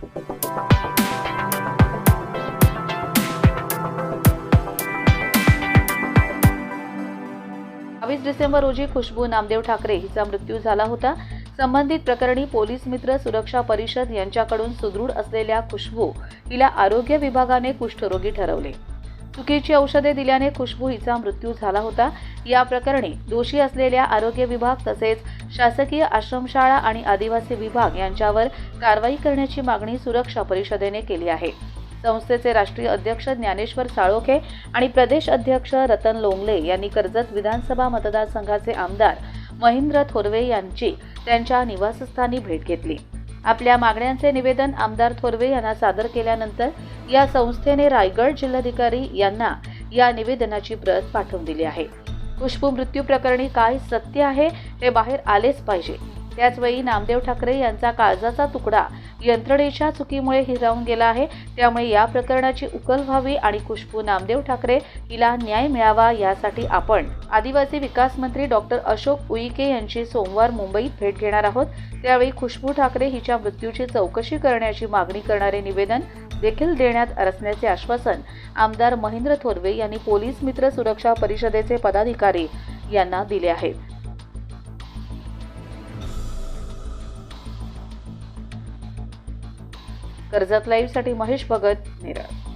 बावीस डिसेंबर रोजी खुशबू नामदेव ठाकरे हिचा मृत्यू झाला होता. संबंधित प्रकरणी पोलीस मित्र सुरक्षा परिषद यांच्याकडून सुदृढ असलेल्या खुशबू हिला आरोग्य विभागाने कुष्ठरोगी ठरवले. चुकीची औषधे दिल्याने खुशबू हिचा मृत्यू झाला होता. या प्रकरणी दोषी असलेल्या आरोग्य विभाग तसेच शासकीय आश्रमशाळा आणि आदिवासी विभाग यांच्यावर कारवाई करण्याची मागणी सुरक्षा परिषदेने केली आहे. संस्थेचे राष्ट्रीय अध्यक्ष ज्ञानेश्वर साळोखे आणि प्रदेश अध्यक्ष रतन लोंगले यांनी कर्जत विधानसभा मतदारसंघाचे आमदार महेंद्र थोरवे यांची त्यांच्या निवासस्थानी भेट घेतली. आपल्या मागण्यांचे निवेदन आमदार थोरवे यांना सादर केल्यानंतर या संस्थेने रायगड जिल्हाधिकारी यांना या निवेदनाची प्रत पाठवून दिली आहे. खुशबू मृत्यू प्रकरणी काय सत्य आहे हे बाहेर आलेच पाहिजे. त्याचवेळी नामदेव ठाकरे यांचा काळजाचा तुकडा यंत्रणेच्या चुकीमुळे हिरावून गेला आहे. त्यामुळे या प्रकरणाची उकल व्हावी आणि खुशबू नामदेव ठाकरे हिला न्याय मिळावा यासाठी आपण आदिवासी विकास मंत्री डॉक्टर अशोक उईके यांची सोमवार मुंबईत भेट घेणार आहोत. त्यावेळी खुशबू ठाकरे हिच्या मृत्यूची चौकशी करण्याची मागणी करणारे निवेदन देखील देण्यात असल्याचे आश्वासन आमदार महेंद्र थोरवे यांनी पोलीस मित्र सुरक्षा परिषदेचे पदाधिकारी यांना दिले आहे कर्जत लाईव्हसाठी महेश भगत नेरळ.